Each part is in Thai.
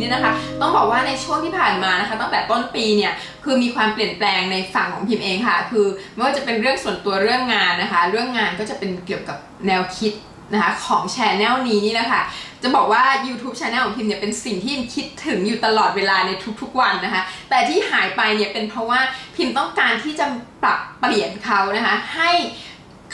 เนี่ยนะคะ ต้องบอกว่าในช่วงที่ผ่านมานะคะ ตั้งแต่ต้นปีเนี่ยคือมีความเปลี่ยนแปลงในฝั่งของพิมเองค่ะ คือไม่ว่าจะเป็นเรื่องส่วนตัวเรื่องงานนะคะ เรื่องงานก็จะเป็นเกี่ยวกับแนวคิดนะคะของแชแนลนี้นี่นะคะจะบอกว่า YouTube Channel ของพิมเนี่ยเป็นสิ่งที่พิมคิดถึงอยู่ตลอดเวลาในทุกๆวันนะคะ แต่ที่หายไปเนี่ยเป็นเพราะว่าพิมต้องการที่จะปรับเปลี่ยนเขานะคะ ให้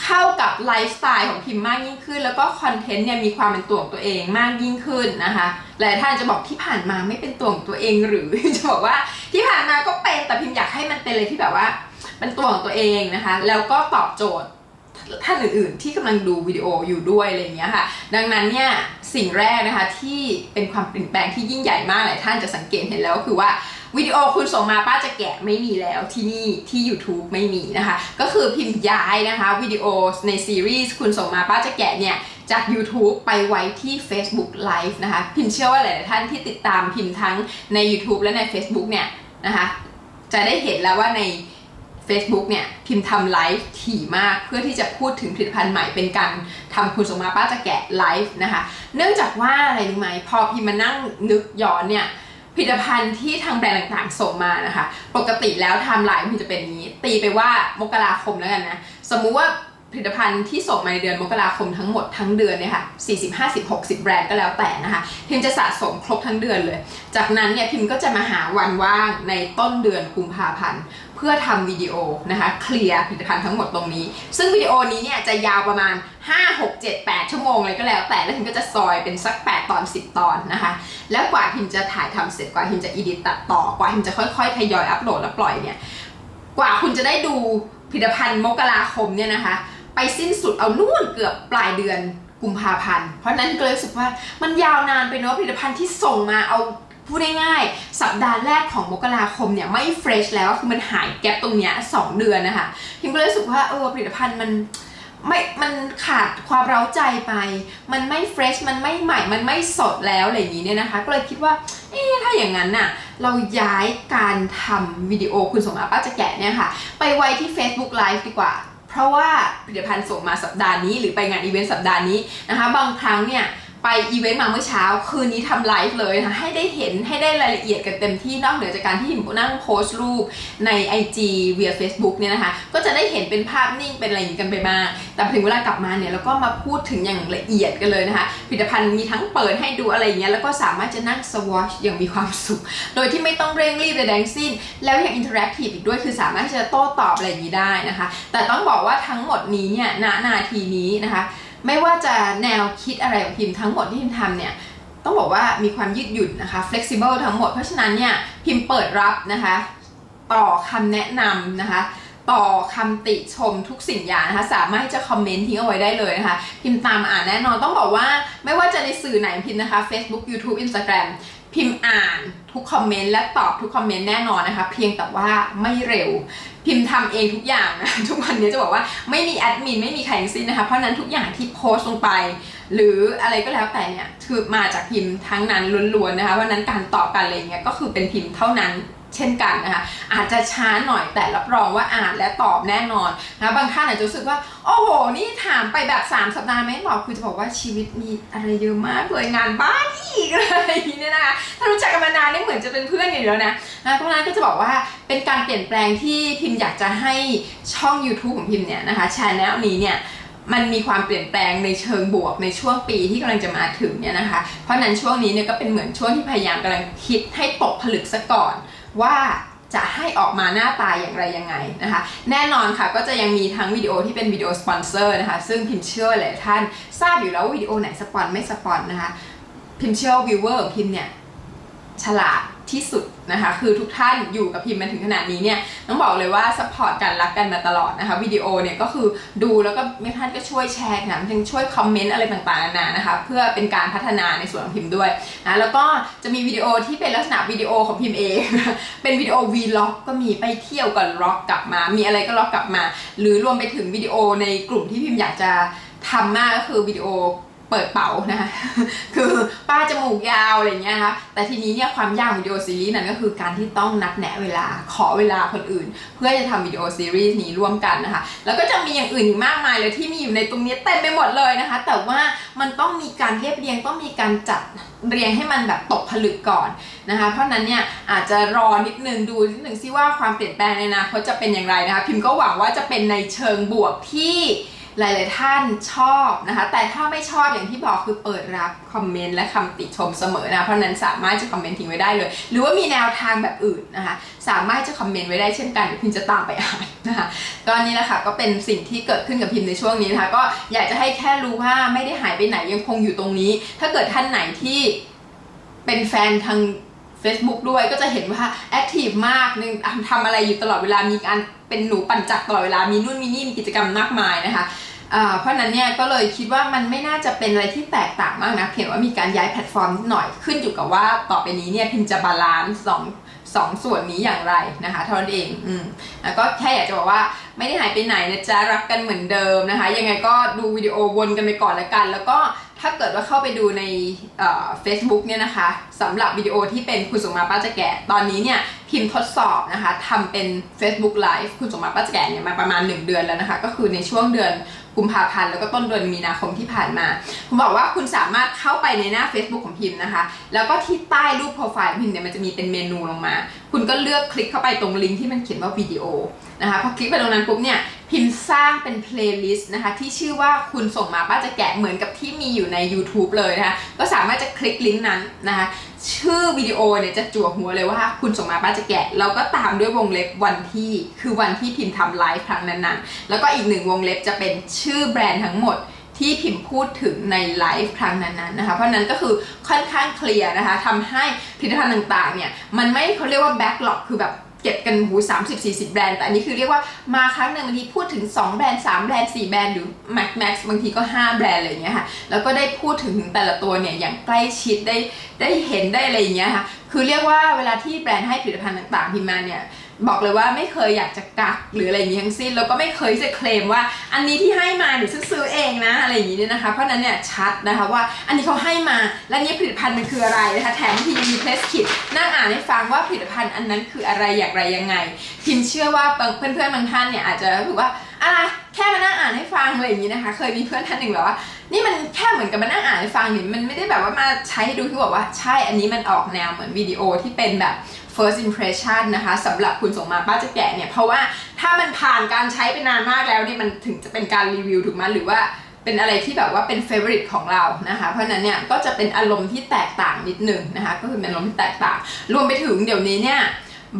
เข้ากับไลฟ์สไตล์ของพิมมากยิ่งขึ้น แล้วก็คอนเทนต์เนี่ยมีความเป็นตัวของตัวเองมากยิ่งขึ้นนะคะหลายท่านจะบอกที่ผ่านมาไม่เป็นตัวของตัวเองหรือ จะบอกว่าที่ผ่านมาก็เป็นแต่พิมอยากให้มันเป็นเลยที่แบบว่าเป็นตัวของตัวเองนะคะ แล้วก็ตอบโจทย์ท่านอื่นๆที่กำลังดูวิดีโออยู่ด้วยอะไรอย่างเงี้ยค่ะ ดังนั้นเนี่ยสิ่งแรกนะคะที่เป็นความเปลี่ยนแปลงที่ยิ่งใหญ่มากหลายท่านจะสังเกตเห็นแล้วก็คือว่า วิดีโอคุณส่งมาป้าจะแกะไม่มีแล้วที่นี่ที่ YouTube ไม่มีนะคะ ก็คือพิมพ์ย้ายนะคะวิดีโอในซีรีส์คุณส่งมาป้าจะแกะเนี่ยจาก YouTube ไปไว้ที่ Facebook Live นะคะ พิมพ์เชื่อว่าหลายๆท่านที่ติดตามพิมพ์ทั้งใน YouTube และใน Facebook เนี่ยนะคะจะได้เห็นแล้วว่าใน Facebook เนี่ยพิมพ์ทำไลฟ์ถี่มากเพื่อที่จะพูดถึงผลิตภัณฑ์ใหม่เป็นการทำคุณสมมาป้าจะแกะไลฟ์นะคะ เนื่องจากว่าอะไรรู้ไหมพอพิมมานั่งนึกย้อนเนี่ย ผลิตภัณฑ์ที่ทางแบรนด์ต่างๆส่งมานะคะ ปกติแล้วไทม์ไลน์มันจะเป็นอย่างนี้ ตีไปว่ามกราคมแล้วกันนะ สมมุติว่าผลิตภัณฑ์ที่ส่งมาในเดือนมกราคมทั้งหมดทั้งเดือนเนี่ยค่ะ40 50 60 แบรนด์ก็แล้วแต่นะคะ พิมจะสะสมครบทั้งเดือนเลย จากนั้นเนี่ยพิมก็จะมาหาวันว่างในต้นเดือนกุมภาพันธ์ เพื่อทำวิดีโอนะคะเคลียร์ผลิตภัณฑ์ทั้งหมดตรงนี้ ซึ่งวิดีโอนี้เนี่ยจะยาวประมาณ 5 6 7 8 ชั่วโมงเลยก็แล้ว แต่แล้วพิมก็จะซอยเป็นสัก 8 ตอน 10 ตอนนะคะ แล้วกว่าพิมจะถ่ายทำเสร็จกว่าพิมจะอีดิตตัดต่อกว่าพิมจะค่อยๆทยอยอัปโหลดและปล่อยเนี่ยกว่าคุณจะได้ดูผลิตภัณฑ์มกราคมเนี่ยนะคะ ไปสิ้นสุดเอานู่นเกือบปลายเดือนกุมภาพันธ์ เพราะฉะนั้นก็เลยรู้สึกว่ามันยาวนานไปเนอะผลิตภัณฑ์ที่ส่งมาเอา พูดง่ายๆสัปดาห์แรกของมกราคมเนี่ยไม่เฟรชแล้วคือมันหายแก๊ปตรงเนี้ยสองเดือนนะคะพิมก็เลยรู้สึกว่าเออผลิตภัณฑ์มันไม่มันขาดความเร้าใจไป มันไม่เฟรช มันไม่ใหม่ มันไม่สดแล้วอะไรอย่างนี้เนี่ยนะคะ ก็เลยคิดว่า เอ๊ะ ถ้าอย่างนั้นน่ะ เราย้ายการทำวิดีโอคุณสมมาป้าจะแกะเนี่ยค่ะ ไปไว้ที่ Facebook Live ดีกว่า เพราะว่าผลิตภัณฑ์ส่งมาสัปดาห์นี้ หรือไปงานอีเวนต์สัปดาห์นี้นะคะ บางครั้งเนี่ย ไปอีเวนต์มาเมื่อเช้า คืนนี้ทำไลฟ์เลยนะคะให้ได้เห็นให้ได้รายละเอียดกันเต็มที่นอกเหนือจากการที่หนั่งโพสต์รูปใน IG via Facebook เนี่ยนะคะ ก็จะได้เห็นเป็นภาพนิ่งเป็นอะไรอย่างนี้กันไปบ้าแต่ถึงเวลากลับมาเนี่ยเราก็มาพูดถึงอย่างละเอียดกันเลยนะคะผลิตภัณฑ์มีทั้งเปิดให้ดูอะไรอย่างเงี้ยแล้วก็สามารถจะนั่งสวอชอย่างมีความสุข โดยที่ไม่ต้องเร่งรีบใดๆทั้งสิ้น แล้วยังอินเทอร์แอคทีฟอีกด้วยคือสามารถจะโต้ตอบอะไรอย่างนี้ได้นะคะ แต่ต้องบอกว่าทั้งหมดนี้เนี่ยณนาทีนี้นะคะ ไม่ว่าจะแนวคิดอะไรของพิมทั้งหมดที่พิมทำเนี่ยต้องบอกว่ามีความยืดหยุ่นนะคะ flexible ทั้งหมด เพราะฉะนั้นเนี่ยพิมเปิดรับนะคะ ต่อคำแนะนำนะคะต่อคำติชมทุกสิ่งอย่างนะคะ สามารถที่จะคอมเมนต์ทิ้งเอาไว้ได้เลยนะคะ พิมพ์ตามอ่านแน่นอนต้องบอกว่า ไม่ว่าจะในสื่อไหนพิมพ์นะคะ Facebook YouTube Instagram พิมพ์อ่านทุกคอมเมนต์และตอบทุกคอมเมนต์แน่นอนนะคะ เพียงแต่ว่าไม่เร็ว พิมพ์ทำเองทุกอย่างนะทุกวันนี้จะบอกว่าไม่มีแอดมินไม่มีใครทั้งสิ้นนะคะเพราะฉะนั้นทุกอย่างที่โพสต์ลงไป หรืออะไรก็แล้วแต่เนี่ยคือมาจากพิมพ์ทั้งนั้นล้วนๆนะคะวันนั้นการตอบกันอะไรเงี้ยก็คือเป็นพิมพ์เท่านั้น เช่นกันนะคะอาจจะช้าหน่อยแต่รับรองว่าอ่านและตอบแน่นอนนะบางท่านอาจจะรู้สึกว่าโอ้โห นี่ถามไปแบบ 3 สัปดาห์ไหมบอกคือจะบอกว่าชีวิตมีอะไรเยอะมากเลยงานบ้านอีกอะไรนี้เนี่ยนะคะถ้ารู้จักกันมานานนี่เหมือนจะเป็นเพื่อนกันอยู่แล้วนะนะเพราะนั้นก็จะบอกว่าเป็นการเปลี่ยนแปลงที่พิมพ์อยากจะให้ช่อง YouTube ของพิมพ์เนี่ยนะคะช anel นี้เนี่ยมันมีความเปลี่ยนแปลงในเชิงบวกในช่วงปีที่กำลังจะมาถึงเนี่ยนะคะ เพราะนั้นช่วงนี้เนี่ยก็เป็นเหมือนช่วงที่พยายามกำลังคิดให้ตกผลึกซะก่อน ว่าจะให้ออกมาหน้าตาอย่างไรยังไงนะคะ แน่นอนค่ะก็จะยังมีทั้งวิดีโอที่เป็นวิดีโอสปอนเซอร์นะคะ ซึ่งพิมเชื่อหลายท่านทราบอยู่แล้วว่าวิดีโอไหนสปอนไม่สปอนนะคะ พิมเชื่อวิวเวอร์พิมเนี่ยฉลาด ที่สุดนะคะคือทุกท่านอยู่กับพิมพ์มาถึงขนาดนี้เนี่ยต้องบอกเลยว่าสปอร์ตกันรักกันมาตลอดนะคะวิดีโอเนี่ยก็คือดูแล้วก็ไม่ท่านก็ช่วยแชร์นะยังช่วยคอมเมนต์อะไรต่างๆนานานะคะเพื่อเป็นการพัฒนาในส่วนของพิมพ์ด้วยนะแล้วก็จะมีวิดีโอที่เป็นลักษณะวิดีโอของพิมพ์เองเป็นวิดีโอวีล็อกก็มีไปเที่ยวกันล็อกกลับมา มีอะไรก็ล็อกกลับมา หรือรวมไปถึงวิดีโอในกลุ่มที่พิมพ์อยากจะทำมากก็คือวิดีโอ เปิดเป๋านะคะคือป้าจมูกยาวอะไรเงี้ยนะคะแต่ทีนี้เนี่ยความยากของวิดีโอซีรีส์นั้นก็คือการที่ต้องนัดแนะเวลาขอเวลาคนอื่น เพื่อจะทำวิดีโอซีรีส์นี้ร่วมกันนะคะ แล้วก็จะมีอย่างอื่นอีกมากมายเลยที่มีอยู่ในตรงนี้เต็มไปหมดเลยนะคะ แต่ว่ามันต้องมีการเรียบเรียงต้องมีการจัดเรียงให้มันแบบตกผลึกก่อนนะคะ เพราะฉะนั้นเนี่ยอาจจะรอนิดนึงดูนิดนึงซิว่าความเปลี่ยนแปลงในอนาคตจะเป็นอย่างไรนะคะ พิมพ์ก็หวังว่าจะเป็นในเชิงบวกที่ หลายๆท่านชอบนะคะ แต่ถ้าไม่ชอบอย่างที่บอกคือเปิดรับคอมเมนต์และคำติชมเสมอนะ เพราะนั้นสามารถจะคอมเมนต์ทิ้งไว้ได้เลย หรือว่ามีแนวทางแบบอื่นนะคะ สามารถจะคอมเมนต์ไว้ได้เช่นกันเดี๋ยวพิมจะตามไปอ่านนะคะก็นี่แหละค่ะก็เป็นสิ่งที่เกิดขึ้นกับพิมในช่วงนี้นะคะ ก็อยากจะให้แค่รู้ว่าไม่ได้หายไปไหนยังคงอยู่ตรงนี้ ถ้าเกิดท่านไหนที่เป็นแฟนทาง Facebook ด้วยก็จะเห็นว่าแอคทีฟมากนึงทำอะไรอยู่ตลอดเวลามีการเป็นหนูปั่นจักรตลอดเวลามีนู่นมีนี่มีกิจกรรมมากมายนะคะ เพราะนั้นเนี่ยก็เลยคิดว่ามันไม่น่าจะเป็นอะไรที่แตกต่างมากนะเพียงว่ามีการย้ายแพลตฟอร์มนิดหน่อยขึ้นอยู่กับว่าต่อไปนี้เนี่ยพิมจะบาลานซ์สองสองส่วนนี้อย่างไรนะคะเท่านั้นเองอืมแล้วก็แค่อยากจะบอกว่าไม่ได้หายไปไหนนะจ๊ะรักกันเหมือนเดิมนะคะ ยังไงก็ดูวิดีโอวนกันไปก่อนละกัน แล้วก็ถ้าเกิดว่าเข้าไปดูในเฟซบุ๊กเนี่ยนะคะสำหรับวิดีโอที่เป็นคุณสมมาป้าจะแกะตอนนี้เนี่ยพิมพ์ทดสอบนะคะทำเป็น Facebook Live คุณสมมาป้าจะแกะเนี่ยมาประมาณ 1 เดือนแล้วนะคะ ก็คือในช่วงเดือน กุมภาพันธ์แล้วก็ต้นเดือนมีนาคมที่ผ่านมาผมบอกว่าคุณสามารถเข้าไปในหน้า Facebook ของพิมพ์นะคะ แล้วก็ที่ใต้รูปโปรไฟล์พิมพ์เนี่ยมันจะมีเป็นเมนูลงมา คุณก็เลือกคลิกเข้าไปตรงลิงก์ที่มันเขียนว่าวิดีโอนะคะพอคลิกไปตรงนั้นปุ๊บเนี่ยพิมพ์สร้างเป็นเพลย์ลิสต์นะคะที่ชื่อว่าคุณส่งมาป้าจะแกะเหมือนกับที่มีอยู่ใน YouTube เลยนะคะก็สามารถจะคลิกลิงก์นั้นนะคะ ชื่อวิดีโอเนี่ยจะจั่วหัวเลยว่าคุณส่งมาป้าจะแกะ แล้วก็ตามด้วยวงเล็บวันที่คือวันที่พิมพ์ทำไลฟ์ครั้งนั้นๆ แล้วก็อีกหนึ่งวงเล็บจะเป็นชื่อแบรนด์ทั้งหมดที่พิมพ์พูดถึงในไลฟ์ครั้งนั้นๆนะคะ เพราะนั้นก็คือค่อนข้างเคลียร์นะคะทำให้ผลิตภัณฑ์ต่างๆเนี่ยมันไม่เขาเรียกว่าแบ็กหลอกคือแบบ ก็บกันหูสามสิบสี่สิบแบรนด์แต่อันนี้คือเรียกว่ามาครั้งหนึ่งบางทีพูดถึง 2 แบรนด์ 3 แบรนด์ 4 แบรนด์หรือแม็กซ์บางทีก็ 5 แบรนด์อะไรอย่างเงี้ยค่ะแล้วก็ได้พูดถึงแต่ละตัวเนี่ยอย่างใกล้ชิดได้ได้เห็นได้อะไรอย่างเงี้ยค่ะคือเรียกว่าเวลาที่แบรนด์ให้ผลิตภัณฑ์ต่างๆพิมมาเนี่ย บอกเลยว่าไม่เคยอยากจะกักหรืออะไรอย่างนี้ทั้งสิ้น แล้วก็ไม่เคยจะเคลมว่า อันนี้ที่ให้มาหนูซื้อเองนะอะไรอย่างนี้เนี่ยนะคะเพราะนั้นเนี่ยชัดนะคะว่าอันนี้เขาให้มาและนี่ผลิตภัณฑ์มันคืออะไรนะคะแถมที่ยังมีเพลสคิดนั่งอ่านให้ฟังว่าผลิตภัณฑ์อันนั้นคืออะไรอย่างไรยังไงพิมเชื่อว่าเพื่อนๆบางท่านเนี่ยอาจจะรู้สึกว่าอะไรแค่มานั่งอ่านให้ฟังอะไรอย่างนี้นะคะ เคยมีเพื่อนท่านหนึ่งแบบว่า นี่มันแค่เหมือนกับมานั่งอ่านให้ฟังนี่มันไม่ได้แบบว่ามาใช้ให้ดูที่บอกว่าใช่อันนี้มันออกแนวเหมือนวิดีโอที่เป็นแบบ first impression นะคะสำหรับคุณส่งมาป้าจะแกะเนี่ย เพราะว่าถ้ามันผ่านการใช้ไปนานมากแล้วเนี่ยมันถึงจะเป็นการรีวิวถูกไหมหรือว่าเป็นอะไรที่แบบว่าเป็น favorite ของเรานะคะ เพราะฉะนั้นเนี่ยก็จะเป็นอารมณ์ที่แตกต่างนิดนึงนะคะ ก็คือเป็นอารมณ์ที่แตกต่าง รวมไปถึงเดี๋ยวนี้เนี่ย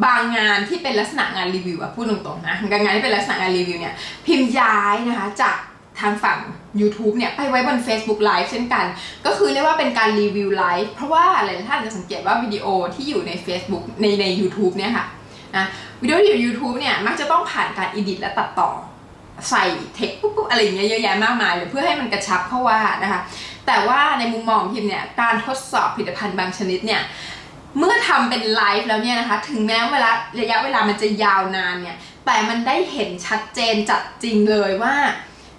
บางงานที่เป็นลักษณะงานรีวิวอะพูดตรงๆนะงานที่เป็นลักษณะงานรีวิวเนี่ยพิมพ์ย้ายนะคะจากทางฝั่ง YouTube เนี่ยไปไว้บน Facebook Live เช่นกัน ก็คือเรียกว่าเป็นการรีวิวไลฟ์เพราะว่าหลายท่านจะสังเกตว่าวิดีโอที่อยู่ใน Facebook ในใน u t u b e เนี่ยค่ะนะวิดีโอที่อยู่ YouTube เนี่ยมักจะต้องผ่านการอิดิทและตัดต่อใส่เทคปุ๊บๆอะไรอย่างเงี้ยเยอะแยะมากมายเลยเพื่อให้มันกระชับเข้าว่านะคะ แต่ว่าในมุมมองพิมเนี่ยการทดสอบผลิตภัณฑ์บางชนิดเนี่ย เมื่อทำเป็นไลฟ์แล้วเนี่ยนะคะ ถึงแม้เวลาระยะเวลามันจะยาวนานเนี่ย แต่มันได้เห็นชัดเจนจัดจริงเลยว่า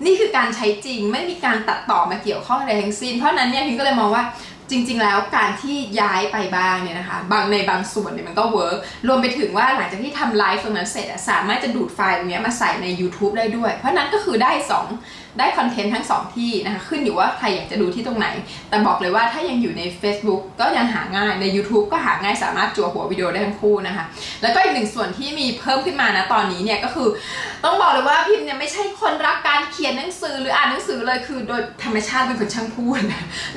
นี่คือการใช้จริงไม่มีการตัดต่อมาเกี่ยวข้องอะไรทั้งสิ้น เพราะนั้นเนี่ยพิมก็เลยมองว่าจริง ๆ แล้วการที่ย้ายไปบ้างเนี่ยนะคะ บางในบางส่วนเนี่ยมันก็เวิร์กรวมไปถึงว่าหลังจากที่ทำไลฟ์ตรงนั้นเสร็จสามารถจะดูดไฟล์ตรงนี้มาใส่ใน YouTube ได้ด้วย เพราะนั้นก็คือได้ 2 ได้คอนเทนต์ทั้ง2ที่นะคะขึ้นอยู่ว่าใครอยากจะดูที่ตรงไหน แต่บอกเลยว่าถ้ายังอยู่ใน Facebook ก็ยังหาง่ายใน YouTube ก็หาง่ายสามารถจั่วหัววิดีโอได้ทั้งคู่นะคะ แล้วก็อีกหนึ่งส่วนที่มีเพิ่มขึ้นมานะตอนนี้เนี่ยก็คือ ต้องบอกเลยว่าพิมเนี่ยไม่ใช่คนรักการเขียนหนังสือหรืออ่านหนังสือเลยคือโดยธรรมชาติเป็นคนช่างพูด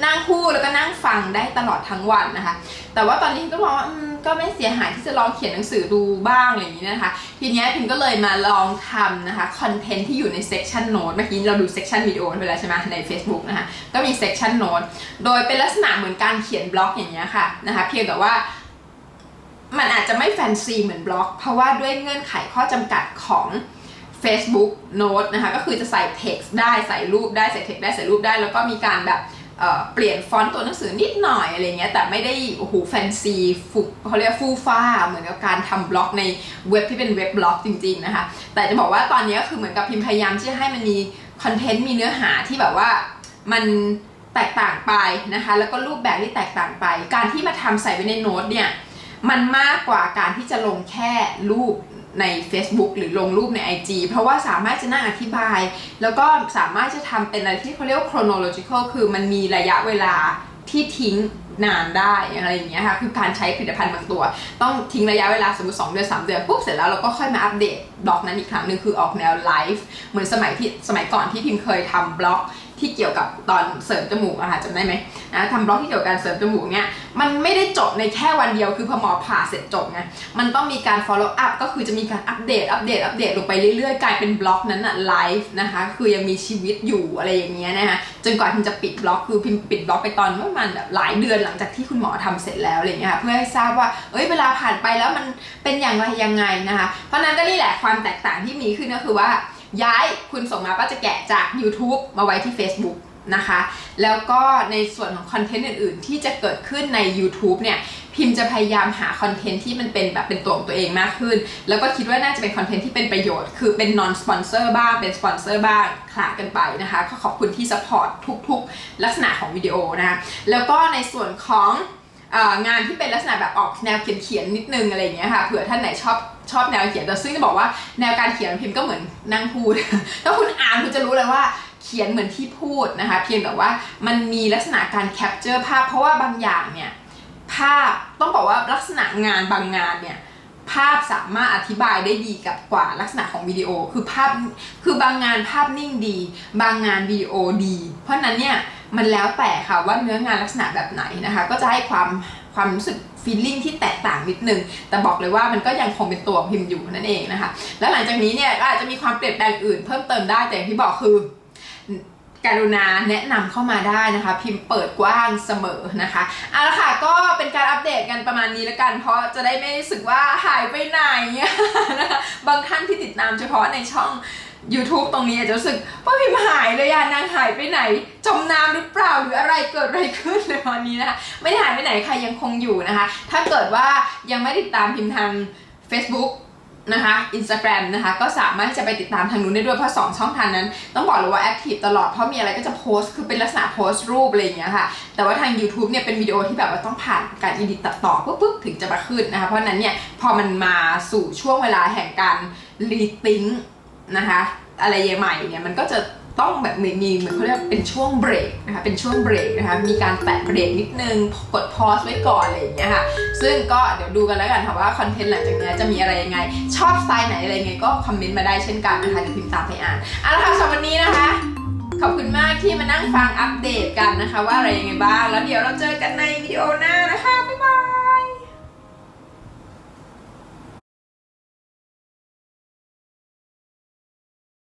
นั่งพูดแล้วก็นั่งฟังได้ตลอดทั้งวันนะคะ แต่ว่าตอนนี้ก็มองว่าก็ไม่เสียหายที่จะลองเขียนหนังสือดูบ้างอะไรอย่างนี้นะคะ ทีนี้พิมก็เลยมาลองทำนะคะคอนเทนต์ที่อยู่ในเซ c ชันโน้ตเมื่อกี้เราดูเซ c ชันวิดีโอไปแล้วใช่ไหมใน Facebook นะคะก็มีเซ c ชันโน้ตโดยเป็นลักษณะเหมือนการเขียนบล็อกอย่างเงี้ยค่ะนะคะเพียงแต่ว่ามันอาจจะไม่แฟนซีเหมือนบล็อก เพราะว่าด้วยเงื่อนไขข้อจำกัดของ Facebook Note นะคะก็คือจะใส่ text ได้ใส่รูปได้ใส่ text ได้ใส่รูปได้ แล้วก็มีการแบบเเปลี่ยนฟอนต์ตัวหนังสือนิดหน่อยอะไรเงี้ยแต่ไม่ได้โอ้โหแฟนซีฟุเขาเรียกฟูฟ้า เหมือนกับการทำบล็อกในเว็บที่เป็นเว็บบล็อกจริงๆนะคะแต่จะบอกว่าตอนนี้ก็คือเหมือนกับพิมพ์พยายามที่จะให้มันมี คอนเทนต์มีเนื้อหาที่แบบว่ามันแตกต่างไปนะคะ แล้วก็รูปแบบที่แตกต่างไป การที่มาทำใส่ไว้ในโน้ตเนี่ยมันมากกว่าการที่จะลงแค่รูปใน Facebook หรือลงรูปใน IG เพราะว่าสามารถจะนั่งอธิบาย แล้วก็สามารถจะทำเป็นอะไรที่เขาเรียกว่า chronological คือมันมีระยะเวลาที่ทิ้งนานได้อะไรอย่างเงี้ยค่ะคือการใช้ผลิตภัณฑ์บางตัว ต้องทิ้งระยะเวลาสมมติ2เดือน3เดือนปุ๊บเสร็จแล้วเราก็ค่อยมาอัปเดตบล็อกนั้นอีกครั้งหนึ่งคือออกแนวไลฟ์เหมือนสมัยที่สมัยก่อนที่พิมเคยทำบล็อก ที่เกี่ยวกับตอนเสริมจมูกอะค่ะจำได้ไหมนะทำบล็อกที่เกี่ยวกับการเสริมจมูกเนี่ยมันไม่ได้จบในแค่วันเดียวคือพอหมอผ่าเสร็จจบไงมันต้องมีการ follow up ก็คือจะมีการอัปเดตอัปเดตอัปเดตลงไปเรื่อยๆ กลายเป็นบล็อกนั้นอะไลฟ์นะคะคือยังมีชีวิตอยู่อะไรอย่างเงี้ยนะคะจนกว่าพิมจะปิดบล็อกคือพิมปิดบล็อกไปตอนประมาณแบบหลายเดือนหลังจากที่คุณหมอทำเสร็จแล้วอะไรเงี้ยค่ะเพื่อให้ทราบว่าเอ้ยเวลาผ่านไปแล้วมันเป็นอย่างไรยังไงนะคะเพราะฉะนั้นก็นี่แหละความแตกต่างที่มีขึ้นก็คือว่า ย้ายคุณส่งมาป้าจะแกะจาก YouTube มาไว้ที่ Facebook นะคะ แล้วก็ในส่วนของคอนเทนต์อื่นๆ ที่จะเกิดขึ้นใน YouTube เนี่ย พิมจะพยายามหาคอนเทนต์ที่มันเป็นแบบเป็นตัวของตัวเองมากขึ้น แล้วก็คิดว่าน่าจะเป็นคอนเทนต์ที่เป็นประโยชน์ คือเป็น non sponsor บ้าง เป็นสปอนเซอร์บ้างคละกันไปนะคะ ก็ขอบคุณที่ support ทุกๆ ลักษณะของวิดีโอนะคะแล้วก็ในส่วนของ งานที่เป็นลักษณะแบบออกแนวเขียนๆนิดนึงอะไรอย่างเงี้ยค่ะเผื่อท่านไหนชอบชอบแนวเขียนแต่ซึ่งจะบอกว่าแนวการเขียนพิมพ์ก็เหมือนนั่งพูดถ้าคุณอ่านคุณจะรู้เลยว่าเขียนเหมือนที่พูดนะคะ เพียงแต่ว่ามันมีลักษณะการแคปเจอร์ภาพ เพราะว่าบางอย่างเนี่ยภาพต้องบอกว่าลักษณะงานบางงานเนี่ยภาพสามารถอธิบายได้ดีกับกว่าลักษณะของวิดีโอ คือภาพคือบางงานภาพนิ่งดี บางงานวิดีโอดี เพราะนั้นเนี่ย มันแล้วแต่ค่ะว่าเนื้องานลักษณะแบบไหนนะคะ ก็จะให้ความความรู้สึกฟีลลิ่งที่แตกต่างนิดนึง แต่บอกเลยว่ามันก็ยังคงเป็นตัวพิมพ์อยู่นั่นเองนะคะ แล้วหลังจากนี้เนี่ยก็อาจจะมีความเปลี่ยนแปลงอื่นเพิ่มเติมได้แต่อย่างที่บอกคือการุณาแนะนำเข้ามาได้นะคะ พิมพ์เปิดกว้างเสมอนะคะเอาละค่ะก็เป็นการอัปเดตกันประมาณนี้ล้วกัน เพราะจะได้ไม่รู้สึกว่าหายไปไหนนะคะบางท่านที่ติดตามเฉพาะในช่อง YouTube ตรงนี้อาจจะรู้สึกว่าพิมพ์หายเลยอะนางหายไปไหน จมน้ำหรือเปล่าหรืออะไรเกิดอะไรขึ้นในวันนี้นะคะไม่ได้หายไปไหนค่ะยังคงอยู่นะคะ ถ้าเกิดว่ายังไม่ติดตามพิมพ์ทาง Facebook นะคะ Instagram นะคะก็สามารถที่จะไปติดตามทางนู้นได้ด้วยเพราะสองช่องทางนั้น ต้องบอกเลยว่าแอคทีฟตลอด เพราะมีอะไรก็จะโพสต์คือเป็นลักษณะโพสต์รูปอะไรอย่างเงี้ยค่ะ แต่ว่าทาง YouTube เนี่ยเป็นวิดีโอที่แบบว่าต้องผ่านการอีดิตตัดต่อปุ๊บปุ๊บถึงจะมาขึ้นนะคะ เพราะฉะนั้นเนี่ยพอมันมาสู่ช่วงเวลาแห่งการรีทิง นะคะ อะไรใหม่เนี่ยมันก็จะต้องแบบมีเหมือนเขาเรียกเป็นช่วงเบรกนะคะเป็นช่วงเบรกนะคะมีการแตะเบรกนิดนึงกดพอสไว้ก่อนอะไรอย่างเงี้ยค่ะซึ่งก็เดี๋ยวดูกันแล้วกันค่ะว่าคอนเทนต์หลังจากนี้จะมีอะไรยังไง ชอบสไตล์ไหนอะไรยังไงก็คอมเมนต์มาได้เช่นกันนะคะเดี๋ยวพิมพ์ตามไปอ่านเอาละค่ะสำหรับวันนี้นะคะขอบคุณมากที่มานั่งฟังอัปเดตกันนะคะ ว่าอะไรยังไงบ้าง แล้วเดี๋ยวเราเจอกันในวิดีโอหน้านะคะ บ๊ายบาย